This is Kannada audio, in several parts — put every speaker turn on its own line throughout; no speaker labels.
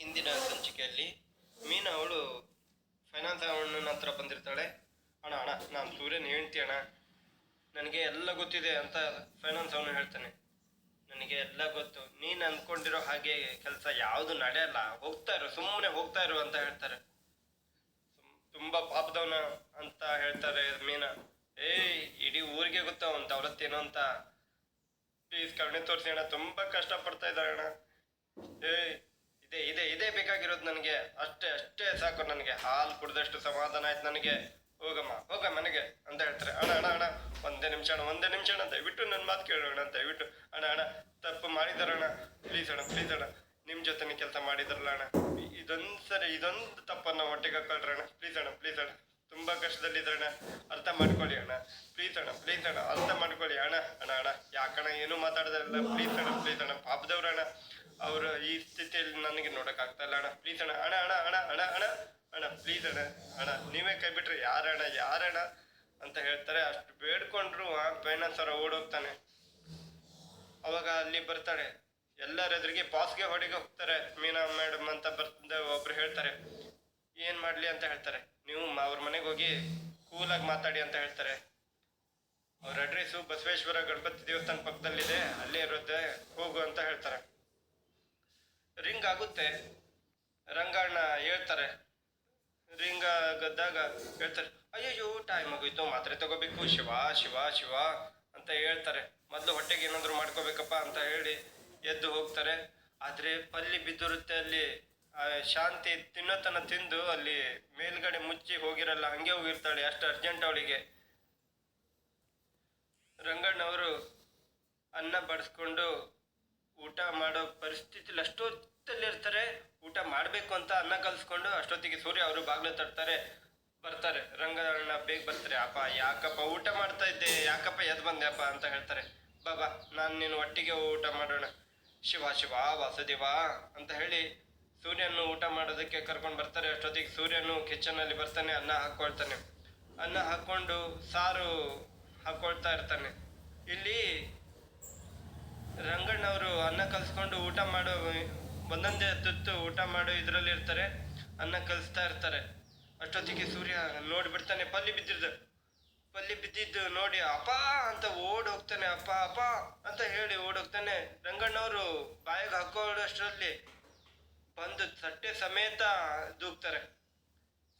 ಇಂದಿನ ಸಂಚಿಕೆಯಲ್ಲಿ ಮೀನಾ ಅವಳು ಫೈನಾನ್ಸ್ ಅಣ್ಣನ ಹತ್ರ ಬಂದಿರ್ತಾಳೆ. ಅಣ್ಣ ಅಣ್ಣ, ನಾನು ಸೂರ್ಯನ ಹೇಳ್ತಿ ಅಣ್ಣ. ನನಗೆ ಎಲ್ಲ ಗೊತ್ತಿದೆ ಅಂತ ಫೈನಾನ್ಸ್ ಅವನು ಹೇಳ್ತಾನೆ. ನನಗೆ ಎಲ್ಲ ಗೊತ್ತು. ನೀನು ಅಂದ್ಕೊಂಡಿರೋ ಹಾಗೆ ಕೆಲಸ ಯಾವುದು ನಡೆಯಲ್ಲ. ಹೋಗ್ತಾ ಇರು, ಸುಮ್ಮನೆ ಹೋಗ್ತಾ ಇರು ಅಂತ ಹೇಳ್ತಾರೆ. ತುಂಬ ಪಾಪದವನ ಅಂತ ಹೇಳ್ತಾರೆ ಮೀನಾ. ಏಯ್, ಇಡೀ ಊರಿಗೆ ಗೊತ್ತು ಅವ್ನ ದೌಲತ್ತೇನು ಅಂತ? ಪ್ಲೀಸ್ ಕರುಣೆ ತೋರಿಸಿ ಅಣ್ಣ. ತುಂಬಾ ಕಷ್ಟ ಪಡ್ತಾ ಇದ್ದಾರೆ ಅಣ್ಣ. ಏಯ್ ಇದೆ ಇದೆ, ಇದೇ ಬೇಕಾಗಿರೋದು ನನಗೆ. ಅಷ್ಟೇ ಅಷ್ಟೇ ಸಾಕು ನನಗೆ. ಹಾಲು ಕುಡಿದಷ್ಟು ಸಮಾಧಾನ ಆಯ್ತು ನನಗೆ. ಹೋಗಮ್ಮ ಹೋಗ ಮನೆಗೆ ಅಂತ ಹೇಳ್ತಾರೆ. ಅಣ್ಣ ಅಣ್ಣ ಅಣ್ಣ, ಒಂದೇ ನಿಮಿಷ ಅಣ್ಣ, ಒಂದೇ ನಿಮಿಷ ಅಣ್ಣ, ದಯವಿಟ್ಟು ನನ್ನ ಮಾತು ಕೇಳೋಣ ದಯವಿಟ್ಟು. ಅಣ್ಣ ಅಣ್ಣ, ತಪ್ಪು ಮಾಡಿದಾರಣ ಪ್ಲೀಸ್ ಅಣ್ಣ ಪ್ಲೀಸ್ ಅಣ್ಣ. ನಿಮ್ಮ ಜೊತೆನೇ ಕೆಲಸ ಮಾಡಿದಾರಲ್ಲ ಅಣ್ಣ. ಇದೊಂದು ಸರಿ ಇದೊಂದು ತಪ್ಪನ್ನು ಒಟ್ಟಿಗೆ ಹಾಕೊಳ್ರಿ ಅಣ್ಣ. ಪ್ಲೀಸ್ ಅಣ್ಣ ಪ್ಲೀಸ್ ಅಣ್ಣ. ತುಂಬಾ ಕಷ್ಟದಲ್ಲಿದ್ರಣ್ಣ ಅರ್ಥ ಮಾಡ್ಕೊಳ್ಳಿ ಅಣ್ಣ. ಪ್ಲೀಸ್ ಅಣ್ಣ ಪ್ಲೀಸ್ ಅಣ್ಣ. ಅರ್ಥ ಮಾಡ್ಕೊಳ್ಳಿ. ಅಣ್ಣ ಅಣ್ಣ ಅಣ್ಣ. ಯಾಕಣ್ಣ ಏನು ಮಾತಾಡೋದಿಲ್ಲ. ಪ್ಲೀಸ್ ಅಣ್ಣ ಪ್ಲೀಸ್ ಅಣ್ಣ. ಪಾಪದವ್ರಣ್ಣ ಅವರು ಈ ಸ್ಥಿತಿಯಲ್ಲಿ ನನಗೆ ನೋಡಕ್ ಆಗ್ತಾ ಇಲ್ಲ ಅಣ್ಣ. ಪ್ಲೀಸ್ ಅಣ್ಣ. ಅಣ್ಣ ಅಣ್ಣ ಅಣ್ಣ ಅಣ್ಣ ಅಣ್ಣ. ಅಣ್ಣ, ಪ್ಲೀಸ್ ಅಣ್ಣ. ಅಣ್ಣ, ನೀವೇ ಕೈ ಬಿಟ್ರೆ. ಯಾರಣ್ಣ ಯಾರಣ್ಣ ಅಂತ ಹೇಳ್ತಾರೆ. ಅಷ್ಟು ಬೇಡ್ಕೊಂಡ್ರು ಫೈನಾನ್ಸ್ ಅವರ ಓಡೋಗ್ತಾನೆ. ಅವಾಗ ಅಲ್ಲಿ ಬರ್ತಾಳೆ ಎಲ್ಲರ ಎದುರಿಗೆ ಬಾಸ್ಗೆ ಹೊಡಿಗೆ ಹೋಗ್ತಾರೆ. ಮೀನಾ ಮೇಡಮ್ ಅಂತ ಬರ್ದ ಒಬ್ರು ಹೇಳ್ತಾರೆ. ಏನ್ ಮಾಡ್ಲಿ ಅಂತ ಹೇಳ್ತಾರೆ. ನೀವು ಅವ್ರ ಮನೆಗೆ ಹೋಗಿ ಕೂಲಾಗಿ ಮಾತಾಡಿ ಅಂತ ಹೇಳ್ತಾರೆ. ಅವ್ರ ಅಡ್ರೆಸ್ಸು ಬಸವೇಶ್ವರ ಗಣಪತಿ ದೇವಸ್ಥಾನ ಪಕ್ಕದಲ್ಲಿದೆ ಅಲ್ಲೇ ಇರುತ್ತೆ ಹೋಗು ಅಂತ ಹೇಳ್ತಾರೆ. ರಿಂಗ್ ಆಗುತ್ತೆ. ರಂಗಣ್ಣ ಹೇಳ್ತಾರೆ. ರಿಂಗ್ ಗದ್ದಾಗ ಹೇಳ್ತಾರೆ, ಅಯ್ಯಯ್ಯೋ ಟೈಮ್ ಆಗೋಯ್ತು, ಮಾತ್ರೆ ತಗೋಬೇಕು, ಶಿವ ಶಿವ ಶಿವ ಅಂತ ಹೇಳ್ತಾರೆ. ಮೊದಲು ಹೊಟ್ಟೆಗೆ ಏನಾದರೂ ಮಾಡ್ಕೋಬೇಕಪ್ಪ ಅಂತ ಹೇಳಿ ಎದ್ದು ಹೋಗ್ತಾರೆ. ಆದ್ರೆ ಪಲ್ಲಿ ಬಿದ್ದಿರುತ್ತೆ ಅಲ್ಲಿ. ಆ ಶಾಂತಿ ತಿನ್ನೋತನ ತಿಂದು ಅಲ್ಲಿ ಮೇಲ್ಗಡೆ ಮುಚ್ಚಿ ಹೋಗಿರಲ್ಲ, ಹಂಗೆ ಹೋಗಿರ್ತಾಳೆ, ಅಷ್ಟು ಅರ್ಜೆಂಟ್ ಅವಳಿಗೆ. ರಂಗಣ್ಣವರು ಅನ್ನ ಬಡಿಸ್ಕೊಂಡು ಊಟ ಮಾಡೋ ಪರಿಸ್ಥಿತಿಲಿ ಅಷ್ಟೊತ್ತಲ್ಲಿರ್ತಾರೆ ಊಟ ಮಾಡಬೇಕು ಅಂತ ಅನ್ನ ಕಲ್ಸ್ಕೊಂಡು ಅಷ್ಟೊತ್ತಿಗೆ ಸೂರ್ಯ ಅವರು ಬಾಗಿಲು ತಟ್ತಾರೆ, ಬರ್ತಾರೆ. ರಂಗಣ್ಣ ಬೇಗ ಬರ್ತಾರೆ, ಅಪ್ಪ, ಯಾಕಪ್ಪ ಊಟ ಮಾಡ್ತಾ ಇದ್ದೆ? ಯಾಕಪ್ಪ ಎದ್ ಬಂದೆ? ಅಪ್ಪ, ಅಂತ ಹೇಳ್ತಾರೆ. ಬಾಬಾ ನಾನು ನೀನು ಒಟ್ಟಿಗೆ ಊಟ ಮಾಡೋಣ. ಶಿವ ಶಿವ, ವಾಸುದೇವ, ಅಂತ ಹೇಳಿ ಸೂರ್ಯನು ಊಟ ಮಾಡೋದಕ್ಕೆ ಕರ್ಕೊಂಡು ಬರ್ತಾರೆ. ಅಷ್ಟೊತ್ತಿಗೆ ಸೂರ್ಯನು ಕಿಚನಲ್ಲಿ ಬರ್ತಾನೆ, ಅನ್ನ ಹಾಕ್ಕೊಳ್ತಾನೆ. ಅನ್ನ ಹಾಕ್ಕೊಂಡು ಸಾರು ಹಾಕ್ಕೊಳ್ತಾ ಇರ್ತಾನೆ. ಇಲ್ಲಿ ರಂಗಣ್ಣವರು ಅನ್ನ ಕಲಿಸ್ಕೊಂಡು ಊಟ ಮಾಡೋ, ಒಂದೊಂದೇ ತುತ್ತು ಊಟ ಮಾಡೋ ಇದರಲ್ಲಿ ಇರ್ತಾರೆ. ಅನ್ನ ಕಲಿಸ್ತಾ ಇರ್ತಾರೆ. ಅಷ್ಟೊತ್ತಿಗೆ ಸೂರ್ಯ ನೋಡಿಬಿಡ್ತಾನೆ, ಪಲ್ಲಿ ಬಿದ್ದಿದ್ದು. ಪಲ್ಲಿ ಬಿದ್ದಿದ್ದು ನೋಡಿ, ಅಪ್ಪ ಅಂತ ಓಡ್ ಹೋಗ್ತಾನೆ ಅಪ್ಪ ಅಪ್ಪ ಅಂತ ಹೇಳಿ ಓಡೋಗ್ತಾನೆ. ರಂಗಣ್ಣವರು ಬಾಯಿಗೆ ಹಾಕೋಷ್ಟರಲ್ಲಿ ಬಂದು ತಟ್ಟೆ ಸಮೇತ ದೂಕ್ತಾರೆ.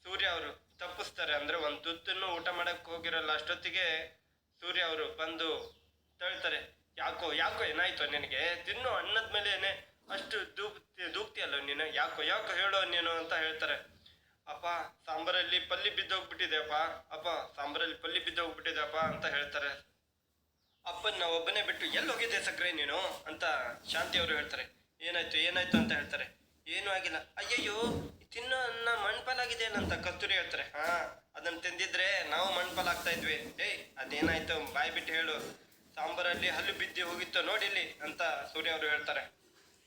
ಸೂರ್ಯ ಅವರು ತಪ್ಪಿಸ್ತಾರೆ ಅಂದ್ರೆ ಒಂದು ತುತ್ತನ್ನು ಊಟ ಮಾಡಕ್ ಹೋಗಿರಲ್ಲ ಅಷ್ಟೊತ್ತಿಗೆ ಸೂರ್ಯ ಅವರು ಬಂದು ತಳ್ತಾರೆ, ಯಾಕೋ ಯಾಕೋ ಏನಾಯ್ತು ನಿನಗೆ? ತಿನ್ನು, ಅನ್ನದ ಮೇಲೆ ಅಷ್ಟು ದೂಕ್ ದೂಕ್ತಿಯಲ್ಲ ನೀನು? ಯಾಕೋ ಯಾಕೋ ಹೇಳೋ ನೀನು? ಅಂತ ಹೇಳ್ತಾರೆ. ಅಪ್ಪ, ಸಾಂಬಾರಲ್ಲಿ ಪಲ್ಲಿ ಬಿದ್ದೋಗ್ಬಿಟ್ಟಿದೆ, ಅಪ್ಪ. ಸಾಂಬಾರಲ್ಲಿ ಪಲ್ಲಿ ಬಿದ್ದೋಗ್ಬಿಟ್ಟಿದೆ, ಅಪ್ಪ, ಅಂತ ಹೇಳ್ತಾರೆ. ಅಪ್ಪನ ಒಬ್ಬನೇ ಬಿಟ್ಟು ಎಲ್ಲಿ ಹೋಗಿದ್ದೆ ಸಕ್ರೆ ನೀನು? ಅಂತ ಶಾಂತಿ ಅವರು ಹೇಳ್ತಾರೆ. ಏನಾಯ್ತು ಏನಾಯ್ತು? ಅಂತ ಹೇಳ್ತಾರೆ. ಏನೂ ಆಗಿಲ್ಲ. ಅಯ್ಯಯ್ಯೋ ತಿನ್ನೋ ಅನ್ನ ಮಣ್ಪಾಲಾಗಿದೆ ಅಂತ ಕಸ್ತೂರಿ ಹೇಳ್ತಾರೆ. ಹಾ, ಅದನ್ನ ತಿಂದಿದ್ರೆ ನಾವು ಮಣ್ಪಾಲ್ ಆಗ್ತಾ ಇದ್ವಿ. ಏಯ್, ಅದೇನಾಯ್ತು? ಬಾಯ್ ಬಿಟ್ಟು ಹೇಳು. ಸಾಂಬಾರಲ್ಲಿ ಹಲ್ಲು ಬಿದ್ದು ಹೋಗಿತ್ತು ನೋಡಿಲ್ಲಿ ಅಂತ ಸೂರ್ಯ ಅವರು ಹೇಳ್ತಾರೆ.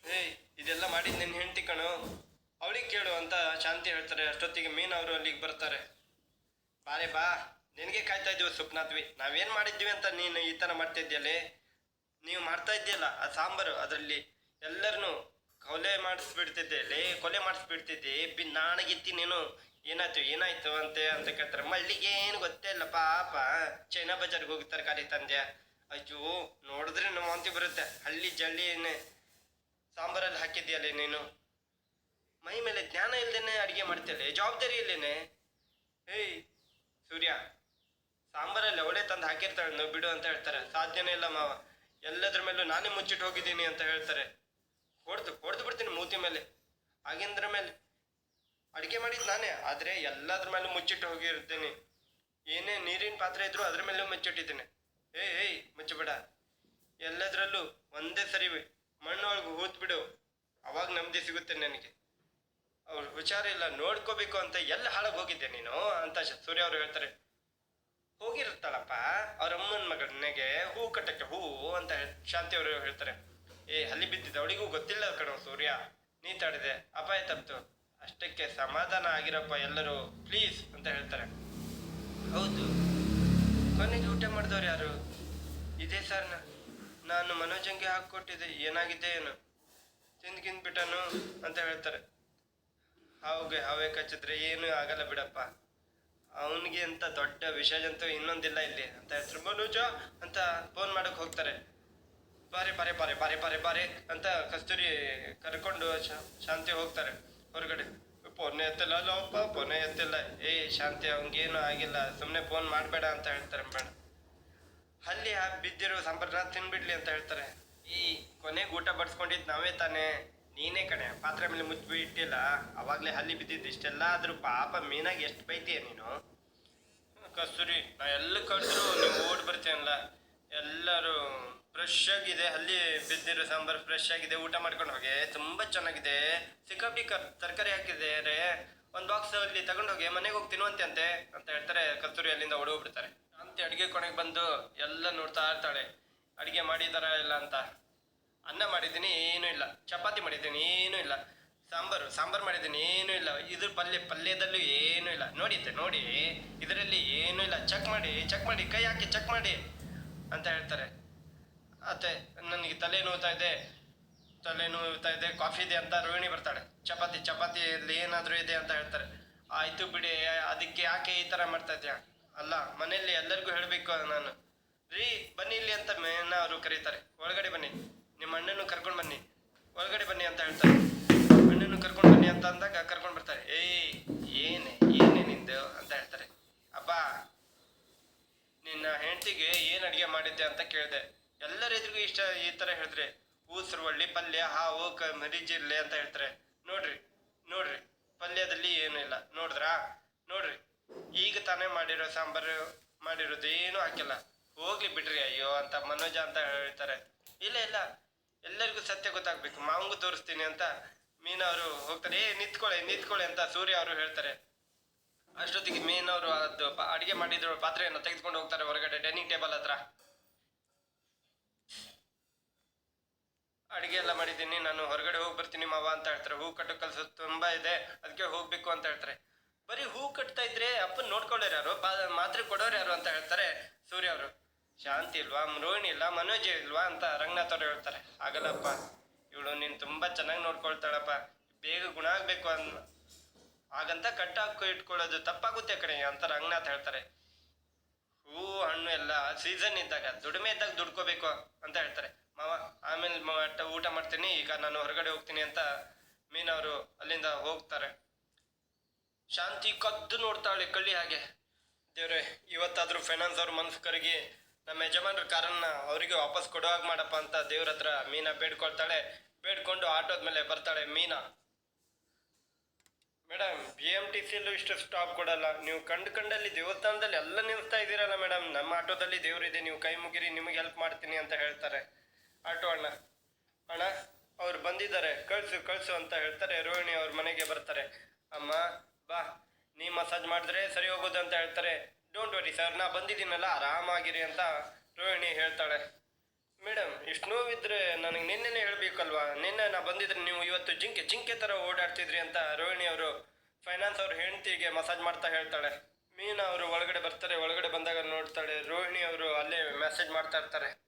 ಏಯ್, ಇದೆಲ್ಲ ಮಾಡಿದ್ ನಿನ್ನ ಹೆಂಡತಿ ಕಣು. ಅವಳಿಗೆ ಕೇಳು ಅಂತ ಶಾಂತಿ ಹೇಳ್ತಾರೆ. ಅಷ್ಟೊತ್ತಿಗೆ ಮೀನ್ ಅವರು ಅಲ್ಲಿಗೆ ಬರ್ತಾರೆ. ಬಾರೆ ಬಾ, ನಿನಗೆ ಕಾಯ್ತಾ ಇದ್ದೀವಿ ಸುಪ್ನಾಥ್ವಿ ನಾವೇನ್ ಮಾಡಿದ್ವಿ ಅಂತ ನೀನು ಈ ತರ ಮಾಡ್ತಾ ನೀವು ಮಾಡ್ತಾ ಇದ್ದೀಯಲ್ಲ ಆ ಸಾಂಬಾರು ಅದರಲ್ಲಿ ಎಲ್ಲರನ್ನು ಕೊಲೆ ಮಾಡಿಸ್ಬಿಡ್ತಿದ್ದೆ. ಲೇ, ಕೊಲೆ ಮಾಡಿಸ್ಬಿಡ್ತಿದ್ದೆ. ಬಿ ನಾಣಗಿತ್ತಿ ನೀನು ಏನಾಯ್ತು? ಏನಾಯ್ತು ಅಂತ ಅಂತ ಕೇಳ್ತಾರೆ. ಮಳ್ಳಿಗೆ ಏನು ಗೊತ್ತೇ ಇಲ್ಲ, ಪಾಪ. ಚೈನಾ ಬಜಾರ್ಗೆ ಹೋಗಿ ತರಕಾರಿ ತಂದೆ. ಅಯ್ಯೋ, ನೋಡಿದ್ರೆ ನಮ್ಮ ವಾಂತಿ ಬರುತ್ತೆ. ಹಳ್ಳಿ ಜಳ್ಳಿ ಸಾಂಬಾರಲ್ಲಿ ಹಾಕಿದ್ಯಲ್ಲ ನೀನು ಮೈ ಮೇಲೆ ಜ್ಞಾನ ಇಲ್ದೇನೆ ಅಡಿಗೆ ಮಾಡ್ತಿಯಲ್ಲ ಜವಾಬ್ದಾರಿ ಇಲ್ಲೇನೆ? ಏಯ್, ಸೂರ್ಯ. ಸಾಂಬಾರಲ್ಲಿ ಅವಳೇ ತಂದು ಹಾಕಿರ್ತಾಳೆ, ನಾವು ಬಿಡು ಅಂತ ಹೇಳ್ತಾರೆ. ಸಾಧ್ಯನೇ ಇಲ್ಲ ಮಾವ. ಎಲ್ಲದ್ರ ಮೇಲೂ ನಾನೇ ಮುಚ್ಚಿಟ್ಟು ಹೋಗಿದ್ದೀನಿ ಅಂತ ಹೇಳ್ತಾರೆ. ಹೊಡೆದು ಹೊಡೆದು ಬಿಡ್ತೀನಿ ಮೂತಿ ಮೇಲೆ. ಆಗಿಂದ್ರ ಮೇಲೆ. ಅಡುಗೆ ಮಾಡಿದ್ದು ನಾನೇ, ಆದ್ರೆ ಎಲ್ಲದ್ರ ಮೇಲೆ ಮುಚ್ಚಿಟ್ಟು ಹೋಗಿರ್ತೀನಿ. ಏನೇ ನೀರಿನ ಪಾತ್ರೆ ಇದ್ರು ಅದ್ರ ಮೇಲೂ ಮುಚ್ಚಿಟ್ಟಿದ್ದೀನಿ. ಏ ಏಯ್, ಮುಚ್ಚಬೇಡ. ಎಲ್ಲದರಲ್ಲೂ ಒಂದೇ ಸರಿ ಮಣ್ಣೊಳಗೆ ಹೂತ್ ಬಿಡು. ಅವಾಗ ನೆಮ್ಮದಿ ಸಿಗುತ್ತೆ ನನಗೆ. ಅವ್ರು ಹುಷಾರಿಲ್ಲ ನೋಡ್ಕೋಬೇಕು ಅಂತ ಎಲ್ಲ ಹಾಳಾಗಿ ಹೋಗಿದ್ದೆ ನೀನು? ಅಂತ ಸೂರ್ಯ ಅವರು ಹೇಳ್ತಾರೆ. ಹೋಗಿರ್ತಾಳಪ್ಪ, ಅವ್ರ ಅಮ್ಮನ ಮಗನಿಗೆ ಹೂ ಕಟ್ಟಕ್ಕೆ ಹೂ ಅಂತ ಶಾಂತಿ ಅವರು ಹೇಳ್ತಾರೆ. ಏ, ಅಲ್ಲಿ ಬಿದ್ದಿದ್ದ ಅವಳಿಗೂ ಗೊತ್ತಿಲ್ಲ ಕಣೋ ಸೂರ್ಯ. ನೀತಾಡಿದೆ ತಡೆದೆ ಅಪಾಯ ತಪ್ತು ಅಷ್ಟಕ್ಕೆ ಸಮಾಧಾನ ಆಗಿರಪ್ಪ ಎಲ್ಲರೂ ಪ್ಲೀಸ್ ಅಂತ ಹೇಳ್ತಾರೆ. ಹೌದು. ಕೊನೆಗೆ ಊಟ ಮಾಡಿದವ್ರು ಯಾರು? ಇದೇ ಸರ್ ನಾನು ಮನೋಜಂಗೆ ಹಾಕಿಕೊಟ್ಟಿದ್ದೆ ಏನಾಗಿದೆ ಏನು? ತಿಂದ್ಕಿಂದ್ಬಿಟ್ಟನು ಅಂತ ಹೇಳ್ತಾರೆ. ಹಾವಿಗೆ ಹಾವೇ ಕಚ್ಚಿದ್ರೆ ಏನು ಆಗಲ್ಲ ಬಿಡಪ್ಪ. ಅವನಿಗೆ ಅಂತ ದೊಡ್ಡ ವಿಷಯಂತೂ ಇನ್ನೊಂದಿಲ್ಲ ಇಲ್ಲಿ, ಅಂತ ಹೇಳ್ತಾರೆ. ಮನೋಜ ಅಂತ ಫೋನ್ ಮಾಡಕ್ ಹೋಗ್ತಾರೆ. ಬಾರೆ ಬಾರೆ ಬಾರೆ ಬಾರೆ ಬಾರೆ ಬಾರೆ ಅಂತ ಕಸ್ತೂರಿ ಕರ್ಕೊಂಡು ಶಾಂತಿ ಹೋಗ್ತಾರೆ ಹೊರಗಡೆ. ಫೋನ್ ಎತ್ತಿಲ್ಲ ಅಲ್ಲಪ್ಪ ಫೋನೇ ಎತ್ತಿಲ್ಲ. ಏಯ್ ಶಾಂತಿ ಅವಂಗೇನು ಆಗಿಲ್ಲ. ಸುಮ್ಮನೆ ಫೋನ್ ಮಾಡಬೇಡ ಅಂತ ಹೇಳ್ತಾರೆ ಬೇಡ ಅಲ್ಲಿ ಆ ಬಿದ್ದಿರೋ ಸಾಂಬಾರನ್ನ ತಿನ್ಬಿಡ್ಲಿ ಅಂತ ಹೇಳ್ತಾರೆ. ಈ ಕೊನೆಗೆ ಊಟ ಬಡ್ಸ್ಕೊಂಡಿದ್ದು ನಾವೇ ತಾನೇ. ನೀನೇ ಕಣೆ, ಪಾತ್ರೆ ಮೇಲೆ ಮುಚ್ಚಿ ಇಟ್ಟಿಲ್ಲ. ಅವಾಗಲೇ ಹಲ್ಲಿ ಬಿದ್ದಿದ್ದು ಇಷ್ಟೆಲ್ಲ ಆದರೂ ಪಾಪ ಮೀನಾಗಿ ಎಷ್ಟು ಬೈತೀಯ ನೀನು? ಕಸ್ತೂರಿ, ನಾ ಎಲ್ಲ ಕಳೆದ್ರು ನೀವು ಓಡ್ ಬರ್ತೀನಲ್ಲ ಎಲ್ಲರೂ ಫ್ರೆಶ್ ಆಗಿದೆ, ಅಲ್ಲಿ ಬಿದ್ದಿರೋ ಸಾಂಬಾರ್ ಫ್ರೆಶ್ ಆಗಿದೆ, ಊಟ ಮಾಡ್ಕೊಂಡು ಹೋಗಿ. ತುಂಬಾ ಚೆನ್ನಾಗಿದೆ. ಸಿಕ್ಕಾಪಿ ಕರ್ ತರಕಾರಿ ಹಾಕಿದ್ದಾರೆ ಒಂದು ಬಾಕ್ಸ್ ಅಲ್ಲಿ ತಗೊಂಡು ಹೋಗಿ ಮನೆಗೆ ಹೋಗಿ ತಿನ್ನುವಂತೆ ಅಂತೆ ಅಂತ ಹೇಳ್ತಾರೆ ಕಸ್ತೂರಿ ಅಲ್ಲಿಂದ ಓಡೋಗ್ಬಿಡ್ತಾರೆ ಶಾಂತಿ ಅಡಿಗೆ ಕೊನೆಗೆ ಬಂದು ಎಲ್ಲ ನೋಡ್ತಾ ಇರ್ತಾಳೆ. ಅಡಿಗೆ ಮಾಡಿದಾರ ಇಲ್ಲ ಅಂತ. ಅನ್ನ ಮಾಡಿದ್ದೀನಿ, ಏನೂ ಇಲ್ಲ. ಚಪಾತಿ ಮಾಡಿದ್ದೀನಿ, ಏನೂ ಇಲ್ಲ. ಸಾಂಬಾರು ಸಾಂಬಾರು ಮಾಡಿದ್ದೀನಿ, ಏನೂ ಇಲ್ಲ. ಇದ್ರ ಪಲ್ಯ, ಪಲ್ಯದಲ್ಲೂ ಏನೂ ಇಲ್ಲ. ನೋಡಿದ್ದೆ ನೋಡಿ. ಇದರಲ್ಲಿ ಏನೂ ಇಲ್ಲ. ಚೆಕ್ ಮಾಡಿ ಚೆಕ್ ಮಾಡಿ, ಕೈ ಹಾಕಿ ಚೆಕ್ ಮಾಡಿ ಅಂತ ಹೇಳ್ತಾರೆ. ಅತ್ತೆ ನನಗೆ ತಲೆ ನೋವ್ತಾ ಇದೆ. ತಲೆ ನೋವ್ತಾ ಇದೆ. ಕಾಫಿ ಇದೆ ಅಂತ ರೋಹಿಣಿ ಬರ್ತಾಳೆ. ಚಪಾತಿ ಚಪಾತಿಯಲ್ಲಿ ಏನಾದರೂ ಇದೆ ಅಂತ ಹೇಳ್ತಾರೆ. ಆಯಿತು ಬಿಡಿ, ಅದಕ್ಕೆ ಯಾಕೆ ಈ ಥರ ಮಾಡ್ತಾ ಇದೆಯಾ? ಅಲ್ಲ, ಮನೆಯಲ್ಲಿ ಎಲ್ಲರಿಗೂ ಹೇಳಬೇಕು ನಾನು. ರೀ, ಬನ್ನಿ ಇಲ್ಲಿ ಅಂತ ಮೇನ ಅವರು ಕರೀತಾರೆ. ಒಳಗಡೆ ಬನ್ನಿ. ನಿಮ್ಮ ಅಣ್ಣನೂ ಕರ್ಕೊಂಡು ಬನ್ನಿ. ಒಳಗಡೆ ಬನ್ನಿ ಅಂತ ಹೇಳ್ತಾರೆ. ಅಣ್ಣನ್ನು ಕರ್ಕೊಂಡು ಬನ್ನಿ ಅಂತ ಅಂದಾಗ ಕರ್ಕೊಂಡು ಬರ್ತಾರೆ. ಏಯ್, ಏನೇ ಏನೇ ನಿಂದು ಅಂತ ಹೇಳ್ತಾರೆ. ಅಬ್ಬಾ, ನಿನ್ನ ಹೆಂಡತಿಗೆ ಏನು ಅಡುಗೆ ಮಾಡಿದ್ದೆ ಅಂತ ಕೇಳಿದೆ. ಎಲ್ಲರ ಎದುರಿಗೂ ಇಷ್ಟ ಈ ಥರ ಹೇಳಿದ್ರೆ ಒಳ್ಳಿ ಪಲ್ಯ, ಹಾವು, ಕ ಮರಿಜಿರ್ಲೆ ಅಂತ ಹೇಳ್ತಾರೆ. ನೋಡ್ರಿ ನೋಡ್ರಿ, ಪಲ್ಯದಲ್ಲಿ ಏನೂ ಇಲ್ಲ. ನೋಡಿದ್ರಾ? ನೋಡ್ರಿ, ಈಗ ತಾನೇ ಮಾಡಿರೋ ಸಾಂಬಾರು, ಮಾಡಿರೋದು ಏನೂ ಹಾಕಿಲ್ಲ. ಹೋಗ್ಲಿ ಬಿಡ್ರಿ, ಅಯ್ಯೋ, ಅಂತ ಮನೋಜ ಅಂತ ಹೇಳ್ತಾರೆ. ಇಲ್ಲ ಇಲ್ಲ, ಎಲ್ಲರಿಗೂ ಸತ್ಯ ಗೊತ್ತಾಗ್ಬೇಕು. ಮಾವಂಗೂ ತೋರಿಸ್ತೀನಿ ಅಂತ ಮೀನಾ ಅವರು ಹೋಗ್ತಾರೆ. ಏ ನಿಂತ್ಕೊಳ್ಳಿ ನಿಂತ್ಕೊಳ್ಳಿ ಅಂತ ಸೂರ್ಯ ಅವರು ಹೇಳ್ತಾರೆ. ಅಷ್ಟೊತ್ತಿಗೆ ಮೀನವರು ಅದು ಅಡಿಗೆ ಮಾಡಿದ್ರು, ಪಾತ್ರೆಯನ್ನು ತೆಗೆದುಕೊಂಡು ಹೋಗ್ತಾರೆ ಹೊರಗಡೆ, ಡೈನಿಂಗ್ ಟೇಬಲ್ ಹತ್ರ. ಅಡಿಗೆ ಎಲ್ಲ ಮಾಡಿದ್ದೀನಿ. ನಾನು ಹೊರಗಡೆ ಹೋಗಿ ಬರ್ತೀನಿ ಮಾವ ಅಂತ ಹೇಳ್ತಾರೆ. ಹೂ ಕಟ್ಟೋ ಕೆಲಸ ತುಂಬಾ ಇದೆ. ಅದಕ್ಕೆ ಹೋಗ್ಬೇಕು ಅಂತ ಹೇಳ್ತಾರೆ. ಬರೀ ಹೂ ಕಟ್ತಾ ಇದ್ರೆ ಅಪ್ಪನ ನೋಡ್ಕೊಳ್ಳೋರು ಯಾರು? ಪಾ- ಮಾತ್ರೆ ಕೊಡೋರು ಯಾರು ಅಂತ ಹೇಳ್ತಾರೆ ಸೂರ್ಯ ಅವರು. ಶಾಂತಿ ಇಲ್ವಾ? ರೋಹಿಣಿ ಇಲ್ಲ, ಮನೋಜ್ ಇಲ್ವಾ ಅಂತ ರಂಗನಾಥ್ ಅವ್ರು ಹೇಳ್ತಾರೆ. ಆಗಲ್ಲಪ್ಪ. ಇವಳು ನೀನು ತುಂಬಾ ಚೆನ್ನಾಗಿ ನೋಡ್ಕೊಳ್ತಾಳಪ್ಪ. ಬೇಗ ಗುಣ ಆಗಬೇಕು ಅನ್, ಹಾಗಂತ ಕಟ್ಟಾಕ ಇಟ್ಕೊಳ್ಳೋದು ತಪ್ಪಾಗುತ್ತೆ ಕಡೆ ಅಂತ ರಂಗನಾಥ್ ಹೇಳ್ತಾರೆ. ಹೂ, ಹಣ್ಣು ಎಲ್ಲ ಸೀಸನ್ ಇದ್ದಾಗ, ದುಡಿಮೆ ಇದ್ದಾಗ ದುಡ್ಕೋಬೇಕು ಅಂತ ಹೇಳ್ತಾರೆ. ಮಾವ, ಆಮೇಲೆ ಮ- ಊಟ ಮಾಡ್ತೀನಿ, ಈಗ ನಾನು ಹೊರಗಡೆ ಹೋಗ್ತೀನಿ ಅಂತ ಮೀನವರು ಅಲ್ಲಿಂದ ಹೋಗ್ತಾರೆ. ಶಾಂತಿ ಕದ್ದು ನೋಡ್ತಾಳೆ ಕಳ್ಳಿ ಹಾಗೆ. ದೇವ್ರೆ, ಇವತ್ತಾದರೂ ಫೈನಾನ್ಸ್ ಅವ್ರ ಮನ್ಸು ಕರಗಿ ನಮ್ಮ ಯಜಮಾನ್ರ ಕಾರನ್ನ ಅವರಿಗೆ ವಾಪಸ್ ಹಾಗೆ ಮಾಡಪ್ಪ ಅಂತ ದೇವ್ರ ಹತ್ರ ಮೀನಾ ಬೇಡ್ಕೊಳ್ತಾಳೆ. ಬೇಡ್ಕೊಂಡು ಆಟೋದ ಮೇಲೆ ಬರ್ತಾಳೆ Meena. Madam B M T ಸಿಯಲ್ಲೂ ಇಷ್ಟು ಸ್ಟಾಪ್ ಕೊಡಲ್ಲ. ನೀವು ಕಂಡು ಕಂಡಲ್ಲಿ ದೇವಸ್ಥಾನದಲ್ಲಿ ಎಲ್ಲ ನಿಲ್ಸ್ತಾ ಇದ್ದೀರಲ್ಲ ಮೇಡಮ್ ನಮ್ಮ ಆಟೋದಲ್ಲಿ ದೇವರಿದೆ, ನೀವು ಕೈ ಮುಗಿರಿ, ನಿಮಗೆ ಹೆಲ್ಪ್ ಮಾಡ್ತೀನಿ ಅಂತ ಹೇಳ್ತಾರೆ. ಆಟೋ ಅಣ್ಣ. ಅಣ್ಣ, ಅವ್ರು ಬಂದಿದ್ದಾರೆ. ಕಳ್ಸು ಕಳ್ಸು ಅಂತ ಹೇಳ್ತಾರೆ. ರೋಹಿಣಿ ಅವ್ರ ಮನೆಗೆ ಬರ್ತಾರೆ. ಅಮ್ಮ, ಬಾ. ನೀ ಮಸಾಜ್ ಮಾಡಿದ್ರೆ ಸರಿ ಹೋಗೋದು ಅಂತ ಹೇಳ್ತಾರೆ. ಡೋಂಟ್ ವರಿ ಸರ್ ನಾ ಬಂದಿದ್ದೀನಲ್ಲ, ಆರಾಮಾಗಿರಿ ಅಂತ ರೋಹಿಣಿ ಹೇಳ್ತಾಳೆ. ಮೇಡಮ್ ಇಷ್ಟು ನೋವಿದ್ರೆ ನನಗೆ ನಿನ್ನೆನೇ ಹೇಳಬೇಕಲ್ವಾ? ನಿನ್ನೆ ನಾ ಬಂದಿದ್ರೆ ನೀವು ಇವತ್ತು ಜಿಂಕೆ ಜಿಂಕೆ ಥರ ಓಡಾಡ್ತಿದ್ರಿ ಅಂತ ರೋಹಿಣಿ ಅವರು ಫೈನಾನ್ಸ್ ಅವ್ರ ಹೆಂಡತಿಗೆ ಮಸಾಜ್ ಮಾಡ್ತಾ ಹೇಳ್ತಾಳೆ. ಮೀನಾ ಅವರು ಒಳಗಡೆ ಬರ್ತಾರೆ. ಒಳಗಡೆ ಬಂದಾಗ ನೋಡ್ತಾಳೆ. ರೋಹಿಣಿ ಅವರು ಅಲ್ಲೇ ಮೆಸೇಜ್ ಮಾಡ್ತಾ ಇರ್ತಾರೆ.